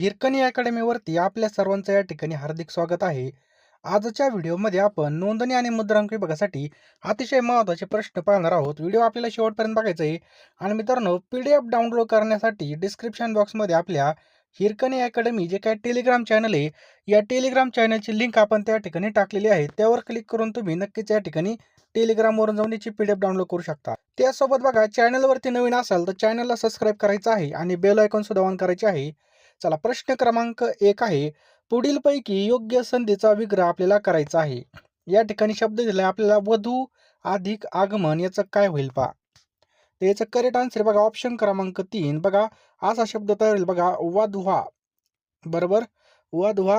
हिरकणी अकॅडमीवरती आपल्या सर्वांचं या ठिकाणी हार्दिक स्वागत आहे. आजच्या व्हिडिओमध्ये आपण नोंदणी आणि मुद्रांक विभागासाठी अतिशय महत्त्वाचे प्रश्न पाहणार आहोत. व्हिडिओ आपल्याला शेवटपर्यंत बघायचा आहे. आणि मित्रांनो पी डी एफ डाउनलोड करण्यासाठी डिस्क्रिप्शन बॉक्समध्ये आपल्या हिरकणी अकॅडमी जे काय टेलिग्राम चॅनल आहे या टेलिग्राम चॅनलची लिंक आपण त्या ठिकाणी टाकलेली आहे. त्यावर क्लिक करून तुम्ही नक्कीच या ठिकाणी टेलिग्रामवरून जाऊन याची पी डी एफ डाउनलोड करू शकता. त्यासोबत बघा चॅनलवरती नवीन असाल तर चॅनलला सबस्क्राईब करायचं आहे आणि बेल आयकॉन सुद्धा ऑन करायचे आहे. चला प्रश्न क्रमांक एक आहे. पुढीलपैकी योग्य संधीचा विग्रह आपल्याला करायचा आहे. या ठिकाणी शब्द दिला आपल्याला वधू अधिक आगमन याचं काय होईल पा तर याचं करेक्ट आन्सर बघा ऑप्शन क्रमांक तीन. बघा असा शब्द तयार होईल बघा वाधवा बरोबर? वाधवा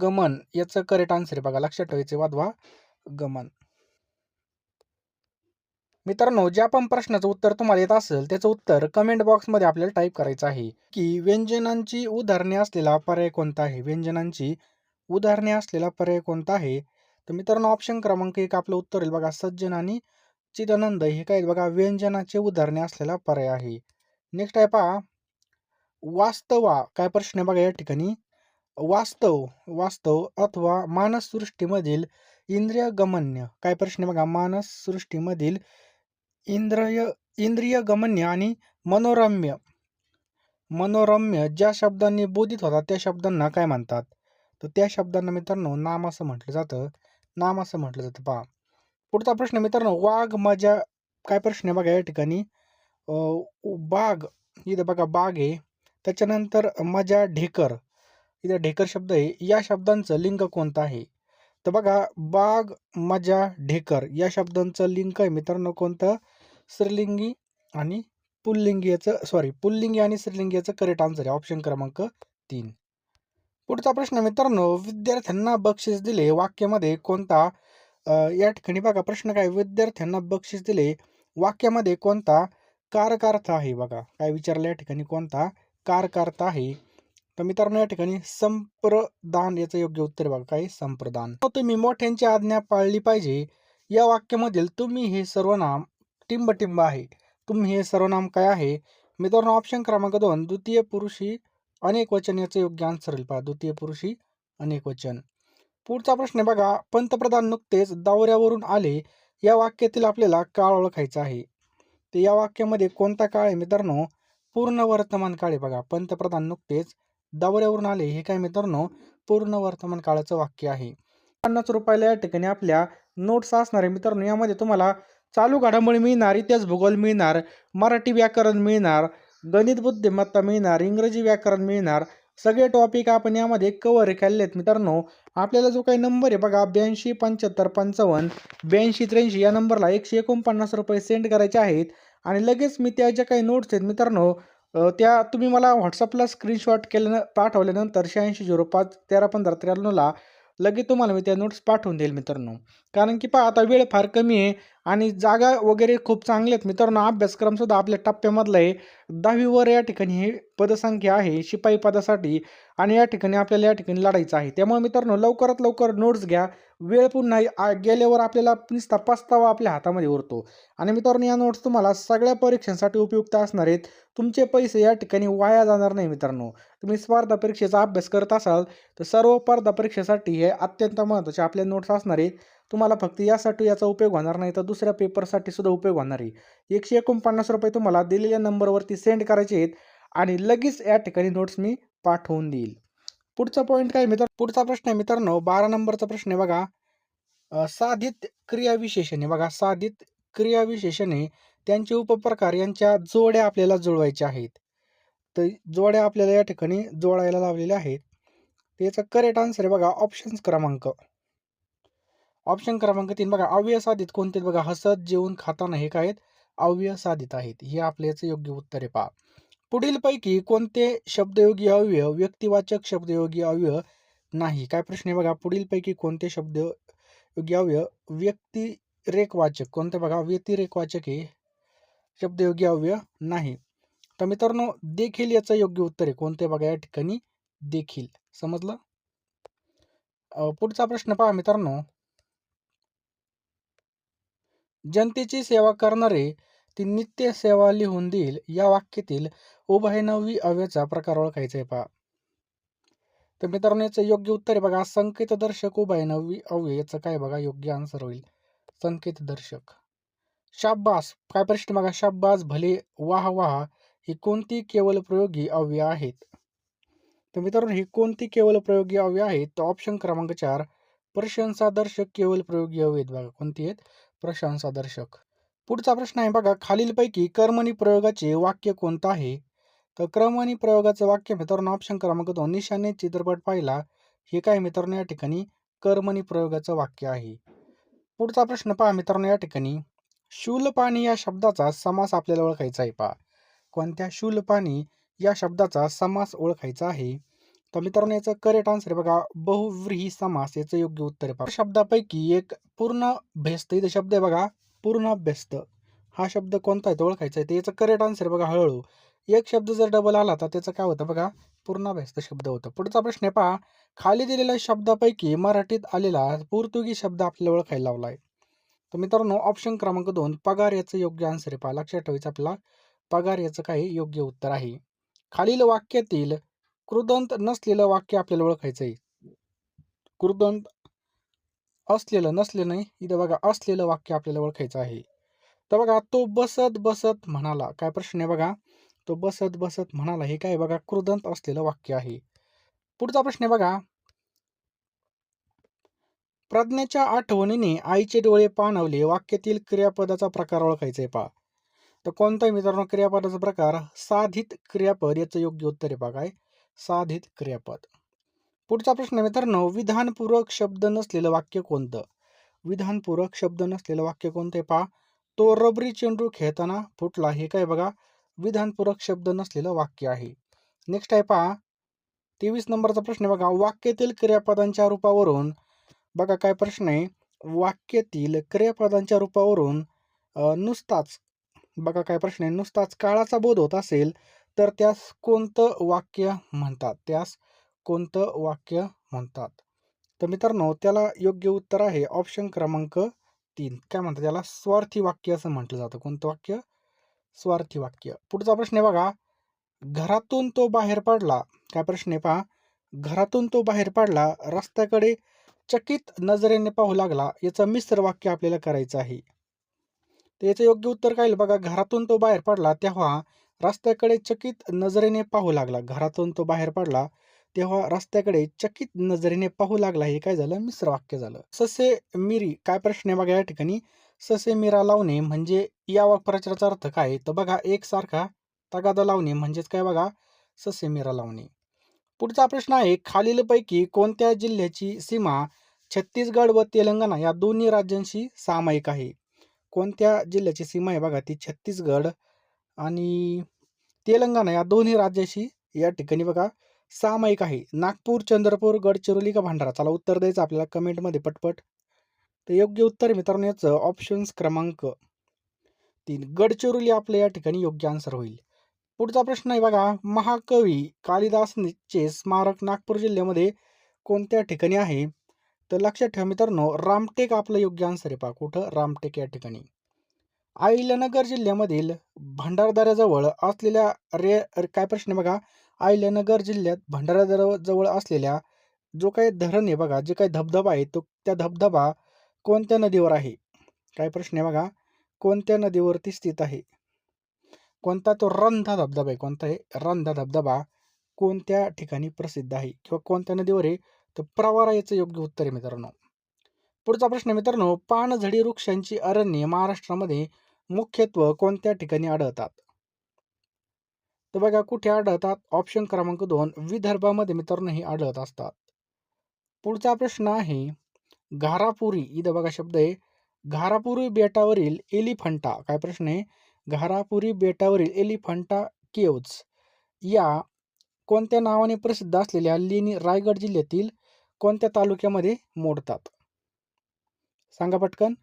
गमन याचं करेक्ट आन्सर बघा लक्षात ठेवायचं वाधवा गमन. मित्रांनो ज्या पण प्रश्नाचं उत्तर तुम्हाला येत असेल त्याचं उत्तर कमेंट बॉक्समध्ये आपल्याला टाईप करायचं आहे की व्यंजनांची उदाहरणे असलेला पर्याय कोणता आहे? व्यंजनांची उदाहरणे असलेला पर्याय कोणता आहे? तर मित्रांनो ऑप्शन क्रमांक एक आपलं उत्तर येईल बघा सज्जन आणि चिदानंद. हे काय बघा व्यंजनाचे उदाहरणे असलेला पर्याय आहे. नेक्स्ट आहे पहा वास्तवा काय प्रश्न आहे बघा या ठिकाणी? वास्तव वास्तव अथवा मानस सृष्टीमधील इंद्रिय गमन्य काय प्रश्न आहे बघा मानस सृष्टीमधील इंद्रिय इंद्रियगमन्य आणि मनोरम्य. मनोरम्य ज्या शब्दांनी बोधित होतात त्या शब्दांना काय म्हणतात? तर त्या शब्दांना मित्रांनो नाम असं म्हटलं जातं. नाम असं म्हटलं जातं. पहा. पुढचा प्रश्न मित्रांनो वाघ मजा काय प्रश्न आहे बघा या ठिकाणी? बाग इथं बघा बाग आहे. त्याच्यानंतर मजा ढेकर. इथं ढेकर शब्द आहे. या शब्दांचं लिंग कोणतं आहे? तर बघा बाग मजा ढेकर या शब्दांचं लिंक आहे मित्रांनो कोणतं? स्त्रीलिंगी आणि पुल्लिंगी याचं सॉरी पुल्लिंगी आणि स्त्रीलिंगी याचं करेक्ट आन्सर आहे. ऑप्शन क्रमांक तीन. पुढचा प्रश्न मित्रांनो विद्यार्थ्यांना बक्षीस दिले वाक्यामध्ये कोणता? या ठिकाणी बघा प्रश्न काय? विद्यार्थ्यांना बक्षीस दिले वाक्यामध्ये कोणता? कारकार्थ आहे बघा. काय विचारलं या ठिकाणी? कोणता? कारकार्थ आहे. तर मित्रांनो या ठिकाणी संप्रदान याचं योग्य उत्तर बघा. काय? संप्रदान. तुम्ही मोठ्यांची आज्ञा पाळली पाहिजे. या वाक्यामधील तुम्ही हे सर्वनाम टिंबटिंब आहे. तुम्ही हे सर्वनाम काय आहे? मित्रांनो ऑप्शन क्रमांक दोन द्वितीय पुरुषी अनेक वचन याचं योग्य आन्सर येईल पहा द्वितीय पुरुषी अनेक वचन. पुढचा प्रश्न बघा पंतप्रधान नुकतेच दौऱ्यावरून आले. या वाक्यातील आपल्याला काळ ओळखायचा आहे. तर या वाक्यामध्ये कोणता काळ आहे मित्रांनो? पूर्ण वर्तमान काळ आहे बघा. पंतप्रधान नुकतेच दौऱ्यावरून आले. हे काय मित्रांनो? पूर्ण वर्तमान काळाचं वाक्य आहे. पन्नास रुपयाला या ठिकाणी आपल्या नोट्स असणारे मित्रांनो यामध्ये तुम्हाला चालू घडामोडी मिळणार इतिहास भूगोल मिळणार मराठी व्याकरण मिळणार गणित बुद्धिमत्ता मिळणार इंग्रजी व्याकरण मिळणार. सगळे टॉपिक आपण यामध्ये कवर केलेले आहेत. मित्रांनो आपल्याला जो काही नंबर आहे बघा ब्याऐंशी पंच्याहत्तर पंचावन्न ब्याऐंशी त्र्याऐंशी या नंबरला एकशे एकोणपन्नास रुपये सेंड करायचे आहेत. आणि लगेच मी त्या ज्या काही नोट्स आहेत मित्रांनो त्या तुम्ही मला व्हॉट्सअपला स्क्रीनशॉट केल्यानं पाठवल्यानंतर शहाऐंशी झिरो पाच तेरा पंधरा त्र्याण्णवला लगेच तुम्हाला मी त्या नोट्स पाठवून देईल मित्रांनो. कारण की पहा आता वेळ फार कमी आहे आणि जागा वगैरे खूप चांगल्या आहेत. मित्रांनो अभ्यासक्रमसुद्धा आपल्या टप्प्यामधला आहे. दहावीवर या ठिकाणी ही पदसंख्या आहे शिपाई पदासाठी आणि या ठिकाणी आपल्याला या ठिकाणी लढायचं आहे. त्यामुळे मित्रांनो लवकरात लवकर नोट्स घ्या. वेळ पुन्हा गेल्यावर आपल्याला निस्ता पस्तावा आपल्या हातामध्ये उरतो. आणि मित्रांनो या नोट्स तुम्हाला सगळ्या परीक्षांसाठी उपयुक्त असणार आहेत. तुमचे पैसे या ठिकाणी वाया जाणार नाही मित्रांनो. तुम्ही स्पर्धा परीक्षेचा अभ्यास करत असाल तर सर्व स्पर्धा परीक्षेसाठी हे अत्यंत महत्त्वाचे आपल्या नोट्स असणार आहेत. तुम्हाला फक्त यासाठी याचा उपयोग होणार नाही तर दुसऱ्या पेपरसाठी सुद्धा उपयोग होणार आहे. एकशे एकोणपन्नास रुपये तुम्हाला दिलेल्या नंबरवरती सेंड करायचे आहेत आणि लगेच या ठिकाणी नोट्स मी पाठवून देईल. पुढचा पॉईंट काय मित्र पुढचा प्रश्न आहे मित्रांनो बारा नंबरचा प्रश्न आहे बघा. साधित क्रियाविशेषणे बघा साधित क्रियाविशेषणे त्यांचे उपप्रकार यांच्या जोड्या आपल्याला जुळवायच्या आहेत. तर जोड्या आपल्याला या ठिकाणी जोडायला लावलेल्या आहेत. त्याचा करेक्ट आन्सर आहे बघा ऑप्शन्स क्रमांक. ऑप्शन क्रमांक तीन बघा. अव्यय साधित कोणते बघा? हसत जेवून खाताना हे काय आहेत? अव्यय साधित आहेत. हे आपल्याचं योग्य उत्तर आहे पहा. पुढील पैकी कोणते शब्दयोगी अव्यय व्यक्तिवाचक शब्दयोगी अव्यय नाही? काय प्रश्न आहे बघा? पुढील पैकी कोणते शब्द योग्य अव्यय? व्यक्तिरेकवाचक कोणते बघा? व्यतिरेकवाचक हे शब्दयोगी अव्यय नाही. तर मित्रांनो देखील याचं योग्य उत्तर आहे. कोणते बघा? या ठिकाणी देखील. समजलं? पुढचा प्रश्न पहा मित्रांनो. जनतेची सेवा करणारे ती नित्य सेवा लिहून देईल. या वाक्यातील उभयनवी अव्यचा प्रकार ओळखायचा आहे पहा. तर मित्रांनो याचं योग्य उत्तर आहे बघा. संकेतदर्शक उभयनवी अव्यय याचं काय बघा? योग्य आन्सर होईल. संकेतदर्शक. शाब्बास. काय प्रश्न बघा? शाब्बास भले वाह वाह ही कोणती केवळ प्रयोगी अव्यय आहेत? तर मित्रांनो ही कोणती केवळ प्रयोगी अव्यय आहेत? तर ऑप्शन क्रमांक चार. प्रशंसादर्शक केवळ प्रयोगी अव्यय आहेत बघा. कोणती आहेत? प्रशंसादर्शक पुढचा प्रश्न आहे बघा खालीलपैकी कर्मणी प्रयोगाचे वाक्य कोणतं आहे? तर क्रमणी प्रयोगाचं वाक्य मित्रांनो ऑप्शन क्रमांक दोन निशाने चित्रपट पाहिला. हे काय मित्रांनो या ठिकाणी कर्मणी प्रयोगाचं वाक्य आहे. पुढचा प्रश्न पहा मित्रांनो या ठिकाणी. शूलपाणी या शब्दाचा समास आपल्याला ओळखायचा आहे पहा. कोणत्या? शूलपाणी या शब्दाचा समास ओळखायचा आहे. तर मित्रांनो याचं करेक्ट आन्सर आहे बघा. बहुव्रीही समास याचं योग्य उत्तर आहे. पहा शब्दापैकी एक पूर्ण भेस्त इथे शब्द आहे बघा पूर्ण अभ्यस्त हा शब्द कोणता आहे? तो ओळखायचा आहे. तर याचं करेक्ट आन्सर आहे बघा हळूहळू एक शब्द जर डबल आला तर त्याचं काय होतं बघा? पूर्णाभ्यस्त शब्द होतं. पुढचा प्रश्न आहे पहा. खाली दिलेल्या शब्दापैकी मराठीत आलेला पोर्तुगी शब्द आपल्याला ओळखायला लावला आहे तर मित्रांनो ऑप्शन क्रमांक दोन पगार याचं योग्य आन्सर आहे पहा. लक्षात ठेवायचं आपला पगार याचं काही योग्य उत्तर आहे. खालील वाक्यातील कृदंत नसलेलं वाक्य आपल्याला ओळखायचं आहे. कृदंत असलेलं नसलेलं नाही इथं बघा असलेलं वाक्य आपल्याला ओळखायचं आहे. तर बघा तो बसत बसत म्हणाला काय प्रश्न आहे बघा? तो बसत बसत म्हणाला हे काय बघा? कृदंत असलेलं वाक्य आहे. पुढचा प्रश्न आहे बघा. प्रज्ञेच्या आठवणीने आईचे डोळे पाणवले वाक्यातील क्रियापदाचा प्रकार ओळखायचा आहे पहा. तर कोणताही मित्रांनो क्रियापदाचा प्रकार साधित क्रियापद याचं योग्य उत्तर आहे बघा. काय साधित क्रियापद. पुढचा प्रश्न मित्रांनो विधानपूरक शब्द नसलेलं वाक्य कोणतं? विधानपूरक शब्द नसलेलं वाक्य कोणतं आहे पहा? तो रबरी चेंडू खेळताना फुटला हे काय बघा? विधानपूरक शब्द नसलेलं वाक्य आहे. नेक्स्ट आहे पहा. तेवीस नंबरचा प्रश्न आहे बघा. वाक्यातील क्रियापदांच्या रूपावरून बघा काय प्रश्न आहे? वाक्यातील क्रियापदांच्या रूपावरून नुसताच बघा काय प्रश्न आहे? नुसताच काळाचा बोध होत असेल तर त्यास कोणतं वाक्य म्हणतात? त्यास कोणतं वाक्य म्हणतात? तर मित्रांनो त्याला योग्य उत्तर आहे ऑप्शन क्रमांक तीन. काय म्हणतात त्याला? स्वार्थी वाक्य असं म्हटलं जातं. कोणतं वाक्य? स्वार्थी वाक्य. पुढचा प्रश्न आहे बघा. घरातून तो बाहेर पडला. काय प्रश्न आहे पहा. घरातून तो बाहेर पडला. रस्त्याकडे चकित नजरेने पाहू लागला. याचं मिश्र वाक्य आपल्याला करायचं आहे. तर याचं योग्य उत्तर काय बघा? घरातून तो बाहेर पडला. तेव्हा रस्त्याकडे चकित नजरेने पाहू लागला. घरातून तो बाहेर पडला. तेव्हा रस्त्याकडे चकित नजरेने पाहू लागला. हे काय झालं? मिश्र वाक्य झालं. ससे मिरी काय प्रश्न आहे बघा या ठिकाणी? ससे मिरा लावणे म्हणजे या वाक्प्रचाराचा अर्थ काय तर बघा एकसारखा तगादा लावणे म्हणजेच काय बघा? ससे मिरा लावणे. पुढचा प्रश्न आहे खालीलपैकी कोणत्या जिल्ह्याची सीमा छत्तीसगड व तेलंगणा या दोन्ही राज्यांशी सामायिक आहे? कोणत्या जिल्ह्याची सीमा आहे बघा ती छत्तीसगड आणि तेलंगणा या दोन्ही राज्याशी या ठिकाणी बघा सामायिक आहे. नागपूर चंद्रपूर गडचिरोली का भांडारा? चला उत्तर द्यायचं आपल्याला कमेंटमध्ये पटपट. तर योग्य उत्तर मित्रांनो याचं ऑप्शन्स क्रमांक तीन. गडचिरोली आपलं या ठिकाणी योग्य आन्सर होईल. पुढचा प्रश्न आहे बघा महाकवी कालिदासचे स्मारक नागपूर जिल्ह्यामध्ये कोणत्या ठिकाणी आहे? तर लक्षात ठेवा मित्रांनो रामटेक आपलं योग्य आन्सर आहे पहा. कुठं? रामटेक या ठिकाणी. अहिल्यानगर जिल्ह्यामधील भंडारदऱ्याजवळ असलेल्या रे काय प्रश्न बघा? अहिल्यानगर जिल्ह्यात भंडारा जवळ असलेल्या जो काही धरण आहे बघा जे काही धबधबा आहे तो त्या धबधबा कोणत्या नदीवर आहे? काय प्रश्न आहे बघा? कोणत्या नदीवरती स्थित आहे? कोणता तो रंधा धबधबा आहे? कोणता आहे रंधा धबधबा कोणत्या ठिकाणी प्रसिद्ध आहे? किंवा कोणत्या नदीवर आहे? तर प्रवारा याचं योग्य उत्तर आहे मित्रांनो. पुढचा प्रश्न मित्रांनो पानझडी वृक्षांची अरण्ये महाराष्ट्रामध्ये मुख्यत्व कोणत्या ठिकाणी आढळतात? तर बघा कुठे आढळतात? ऑप्शन क्रमांक दोन विदर्भामध्ये मित्रांनो हे आढळत असतात. पुढचा प्रश्न आहे घारापुरी इथं बघा शब्द आहे घारापुरी बेटावरील एलिफंटा काय प्रश्न आहे? घारापुरी बेटावरील एलिफंटा केव्ज या कोणत्या नावाने प्रसिद्ध असलेल्या लेणी रायगड जिल्ह्यातील कोणत्या तालुक्यामध्ये मोडतात? सांगा पटकन.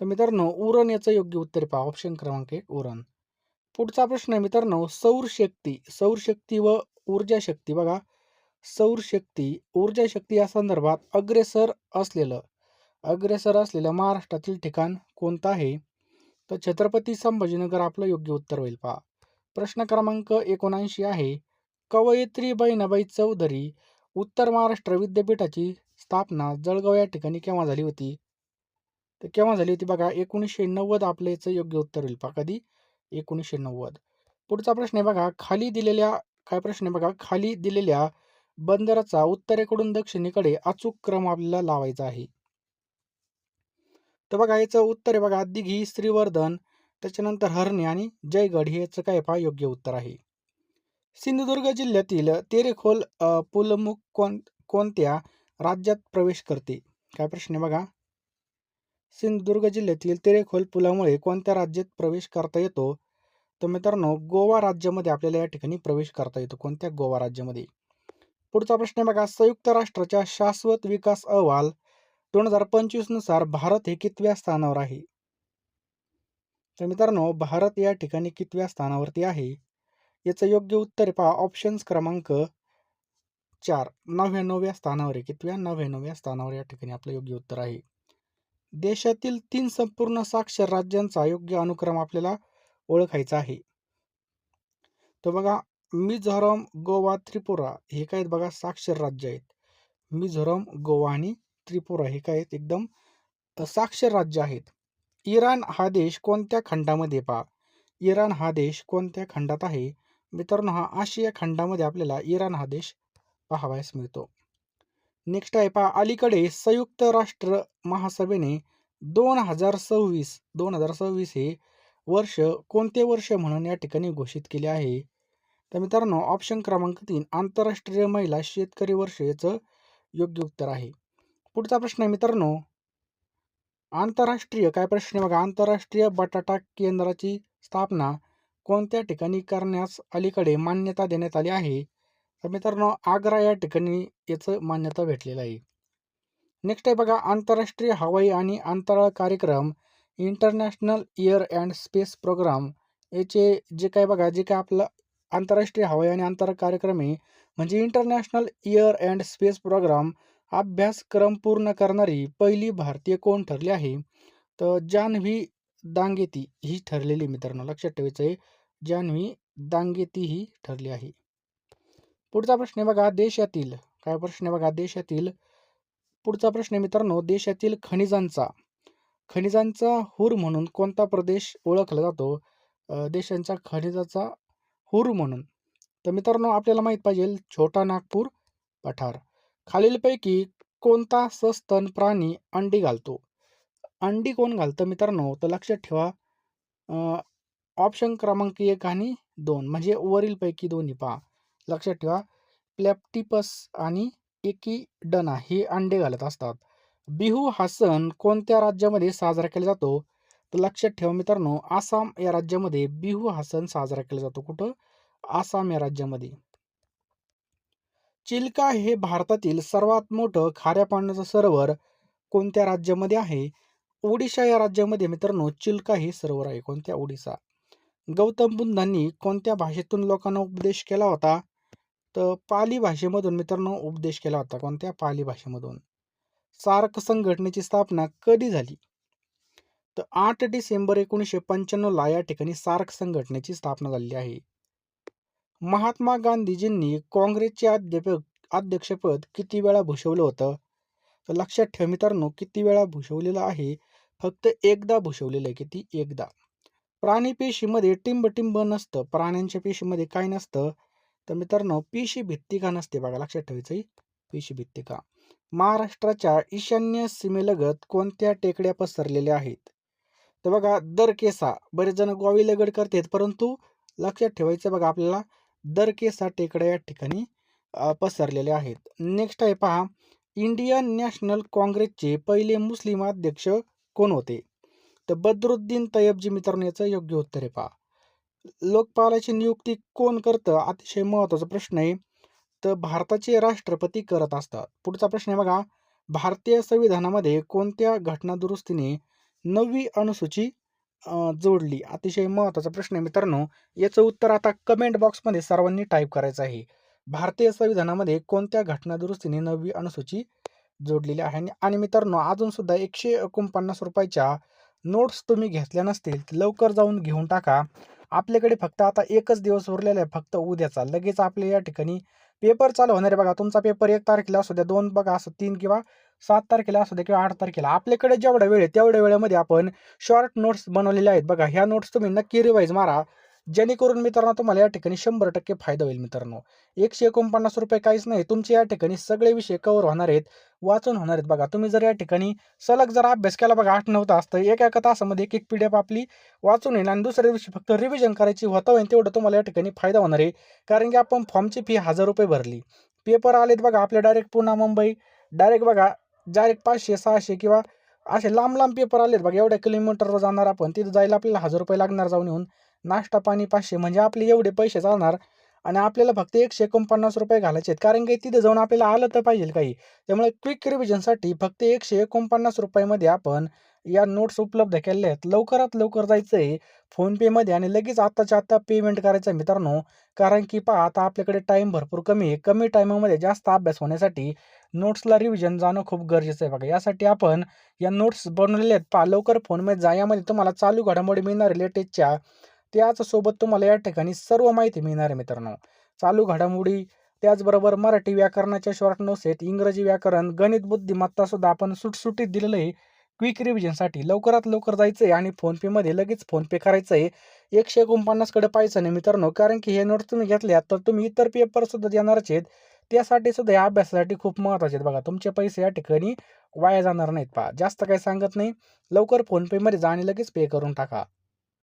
तर मित्रांनो उरण याचं योग्य उत्तर पहा. ऑप्शन क्रमांक एक उरण. पुढचा प्रश्न आहे मित्रांनो सौर शक्ती सौर शक्ती व ऊर्जा शक्ती. बघा सौर शक्ती ऊर्जा शक्ती या संदर्भात अग्रेसर असलेलं अग्रेसर असलेलं महाराष्ट्रातील ठिकाण कोणतं आहे? तर छत्रपती संभाजीनगर आपलं योग्य उत्तर होईल पहा. प्रश्न क्रमांक एकोणऐंशी आहे कवयित्री बहिणाबाई चौधरी उत्तर महाराष्ट्र विद्यापीठाची स्थापना जळगाव या ठिकाणी केव्हा झाली होती? तर केव्हा झाली होती बघा एकोणीसशे नव्वद आपलं याचं योग्य उत्तर होईल पहा कधी एकोणीसशे नव्वद. पुढचा प्रश्न आहे बघा खाली दिलेल्या काय प्रश्न आहे बघा खाली दिलेल्या बंदराचा उत्तरेकडून दक्षिणेकडे अचूक क्रम आपल्याला लावायचा आहे. तर बघा याचं उत्तर आहे बघा दिघी श्रीवर्धन त्याच्यानंतर हरणे आणि जयगड हे याचं काय पहा योग्य उत्तर आहे. सिंधुदुर्ग जिल्ह्यातील तेरेखोल पुलमुख कोण कोणत्या राज्यात प्रवेश करते? काय प्रश्न आहे बघा? सिंधुदुर्ग जिल्ह्यातील तेरेखोल पुलामुळे कोणत्या राज्यात प्रवेश करता येतो? तर मित्रांनो गोवा राज्यामध्ये आपल्याला या ठिकाणी प्रवेश करता येतो. कोणत्या गोवा राज्यामध्ये? पुढचा प्रश्न आहे बघा. संयुक्त राष्ट्राच्या शाश्वत विकास अहवाल दोन हजार पंचवीसनुसार भारत हे कितव्या स्थानावर आहे? तर मित्रांनो भारत या ठिकाणी कितव्या स्थानावरती आहे? याचं योग्य उत्तर पहा. ऑप्शन्स क्रमांक चार. नव्याण्णव्या स्थानावर आहे. कितव्या? नव्याण्णव्या स्थानावर या ठिकाणी आपलं योग्य उत्तर आहे. देशातील तीन संपूर्ण साक्षर राज्यांचा योग्य अनुक्रम आपल्याला ओळखायचा आहे. तर बघा मिझोरम गोवा त्रिपुरा हे काय आहेत बघा साक्षर राज्य आहेत. मिझोरम गोवा आणि त्रिपुरा हे काय आहेत? एकदम साक्षर राज्य आहेत. इराण हा देश कोणत्या खंडामध्ये पहा. इराण हा देश कोणत्या खंडात आहे? मित्रांनो हा आशिया खंडामध्ये आपल्याला इराण हा देश पाहावयास मिळतो. नेक्स्ट आहे पहा अलीकडे संयुक्त राष्ट्र महासभेने दोन हजार सव्वीस दोन हजार सव्वीस हे वर्ष कोणते वर्ष म्हणून या ठिकाणी घोषित केले आहे? तर मित्रांनो ऑप्शन क्रमांक तीन आंतरराष्ट्रीय महिला शेतकरी वर्ष याचं योग्य उत्तर आहे. पुढचा प्रश्न आहे मित्रांनो आंतरराष्ट्रीय काय प्रश्न आहे बघा? आंतरराष्ट्रीय बटाटा केंद्राची स्थापना कोणत्या ठिकाणी करण्यास अलीकडे मान्यता देण्यात आली आहे? तर मित्रांनो आग्रा या ठिकाणी याचं मान्यता भेटलेलं आहे. नेक्स्ट आहे बघा आंतरराष्ट्रीय हवाई आणि अंतराळ कार्यक्रम international air and space programme याचे जे काय बघा जे काय आपलं आंतरराष्ट्रीय हवाई आणि अंतराळ कार्यक्रम आहे म्हणजे international air and space programme अभ्यासक्रम पूर्ण करणारी पहिली भारतीय कोण ठरली आहे? तर जान्हवी दांगेती ही ठरलेली मित्रांनो लक्षात ठेवायचं आहे. जान्हवी दांगेती ही ठरली आहे. पुढचा प्रश्न आहे बघा देशातील काय प्रश्न आहे बघा देशातील पुढचा प्रश्न आहे मित्रांनो देशातील खनिजांचा. खनिजांचा हुर म्हणून कोणता प्रदेश ओळखला जातो? देशांचा खनिजाचा हुर म्हणून. तर मित्रांनो आपल्याला माहीत पाहिजे छोटा नागपूर पठार. खालीलपैकी कोणता सस्तन प्राणी अंडी घालतो? अंडी कोण घालतं मित्रांनो? तर लक्षात ठेवा ऑप्शन क्रमांक एक आणि दोन म्हणजे वरीलपैकी दोन्ही पहा. लक्षात ठेवा. प्लॅप्टिपस आणि एकीडना हे अंडे घालत असतात. बिहू हा सण कोणत्या राज्यामध्ये साजरा केला जातो? तर लक्षात ठेवा मित्रांनो आसाम या राज्यामध्ये बिहू हा सण साजरा केला जातो. कुठं? आसाम या राज्यामध्ये. चिल्का हे भारतातील सर्वात मोठं खाऱ्या पाण्याचं सरोवर कोणत्या राज्यामध्ये आहे? ओडिशा या राज्यामध्ये मित्रांनो चिल्का हे सरोवर आहे. कोणत्या? ओडिशा गौतम बुद्धांनी कोणत्या भाषेतून लोकांना उपदेश केला होता? तर पाली भाषेमधून मित्रांनो उपदेश केला होता कोणत्या? पाली भाषेमधून. सार्क संघटनेची स्थापना कधी झाली? तर आठ डिसेंबर एकोणीसशे पंच्याण्णवला या ठिकाणी सार्क संघटनेची स्थापना झालेली आहे. महात्मा गांधीजींनी काँग्रेसचे अध्यक्ष अध्यक्षपद किती वेळा भूषवलं होतं? तर लक्षात ठेवा मित्रांनो किती वेळा भूषवलेलं आहे? फक्त एकदा भूषवलेलं आहे किती? एकदा. प्राणी पेशीमध्ये टिंब टिंब नसतं. प्राण्यांच्या पेशीमध्ये काय नसतं? तर मित्रांनो पीशी भित्तिका नसते बघा लक्षात ठेवायचं आहे. पीशी भित्तिका. महाराष्ट्राच्या ईशान्य सीमेलगत कोणत्या टेकड्या पसरलेल्या आहेत? तर बघा दरकेसा बरेच जण गोवी लगड करतात परंतु लक्षात ठेवायचं बघा आपल्याला दरकेसा टेकड्या या ठिकाणी पसरलेल्या आहेत. नेक्स्ट आहे पहा इंडियन नॅशनल काँग्रेसचे पहिले मुस्लिम अध्यक्ष कोण होते? तर बदरुद्दीन तय्यबजी मित्रांनो याचं योग्य उत्तर आहे पहा. लोकपालाची नियुक्ती कोण करतं? अतिशय महत्त्वाचा प्रश्न आहे. तर भारताचे राष्ट्रपती करत असतात. पुढचा प्रश्न आहे बघा. भारतीय संविधानामध्ये कोणत्या घटनादुरुस्तीने नववी अनुसूची जोडली? अतिशय महत्त्वाचा प्रश्न आहे मित्रांनो. याचं उत्तर आता कमेंट बॉक्समध्ये सर्वांनी टाईप करायचं आहे. भारतीय संविधानामध्ये कोणत्या घटनादुरुस्तीने नववी अनुसूची जोडलेली आहे? आणि- मित्रांनो अजूनसुद्धा एकशे एकोणपन्नास रुपयाच्या नोट्स तुम्ही घेतल्या नसतील लवकर जाऊन घेऊन टाका. आपल्याकडे फक्त आता एकच दिवस उरलेला आहे फक्त उद्याचा. लगेच आपले या ठिकाणी पेपर चालू होणार आहे बघा. तुमचा पेपर एक तारखेला असू द्या दोन बघा असं तीन किंवा सात तारखेला असू द्या किंवा आठ तारखेला. आपल्याकडे जेवढा वेळ आहे तेवढ्या वेळेमध्ये आपण शॉर्ट नोट्स बनवलेल्या आहेत बघा. ह्या नोट्स तुम्ही नक्की रिवाईज मारा. जेणेकरून मित्रांनो तुम्हाला या ठिकाणी शंभर टक्के फायदा होईल मित्रांनो. एकशे एकोणपन्नास रुपये काहीच नाही तुमचे या ठिकाणी सगळे विषय कवर होणार आहेत वाचून होणार आहेत. बघा तुम्ही जर या ठिकाणी सलग जर अभ्यास केला बघा आठ नऊ तास तर एका एका तासामध्ये एक एक पी डी एफ आपली वाचून येईल आणि दुसऱ्या दिवशी फक्त रिव्हिजन करायची होता होईल तेवढं तुम्हाला या ठिकाणी फायदा होणार आहे. कारण की आपण फॉर्मची फी हजार रुपये भरली. पेपर आलेत बघा आपल्या डायरेक्ट पुन्हा मुंबई डायरेक्ट बघा डायरेक्ट पाचशे सहाशे किंवा असे लांब लांब पेपर आलेत बघा एवढ्या किलोमीटरवर जाणार आपण तिथं जायला आपल्याला हजार रुपये लागणार जाऊन येऊन. नाश्ता पाणी पाचशे म्हणजे आपले एवढे पैसे चालणार आणि आपल्याला फक्त एकशे एकोणपन्नास रुपये घालायचे आहेत कारण की तिथे जाऊन आपल्याला आलं तर पाहिजे काही. त्यामुळे क्विक रिव्हिजनसाठी फक्त एकशे एकोणपन्नास रुपयामध्ये आपण या नोट्स उपलब्ध केल्या आहेत. लवकरात लवकर जायचं आहे फोनपेमध्ये आणि लगेच आत्ताच्या आत्ता पेमेंट करायचं आहे मित्रांनो. कारण की पहा आता आपल्याकडे टाईम भरपूर कमी आहे. कमी टाईमामध्ये जास्त अभ्यास होण्यासाठी नोट्सला रिव्हिजन जाणं खूप गरजेचं आहे बघा. यासाठी आपण या नोट्स बनवलेले आहेत. पहा लवकर फोनमध्ये जा. यामध्ये तुम्हाला चालू घडामोडी मिळणार लेटेस्टच्या त्याचसोबत तुम्हाला या ठिकाणी सर्व माहिती मिळणार आहे मित्रांनो. चालू घडामोडी त्याचबरोबर मराठी व्याकरणाच्या शॉर्ट नोसेत इंग्रजी व्याकरण गणित बुद्धिमत्ता सुद्धा आपण सुटसुटीत दिलेलं आहे. क्विक रिव्हिजनसाठी लवकरात लवकर जायचं आहे आणि फोनपेमध्ये लगेच फोनपे करायचं आहे एकशे एकोणपन्नासकडे पाहायचं नाही मित्रांनो कारण की हे नोट्स तुम्ही घेतल्या तर तुम्ही इतर पेपर सुद्धा देणारच आहेत. त्यासाठी सुद्धा या अभ्यासासाठी खूप महत्त्वाचे आहेत बघा. तुमचे पैसे या ठिकाणी वाया जाणार नाहीत पहा. जास्त काही सांगत नाही. लवकर फोनपेमध्ये जा आणि लगेच पे करून टाका.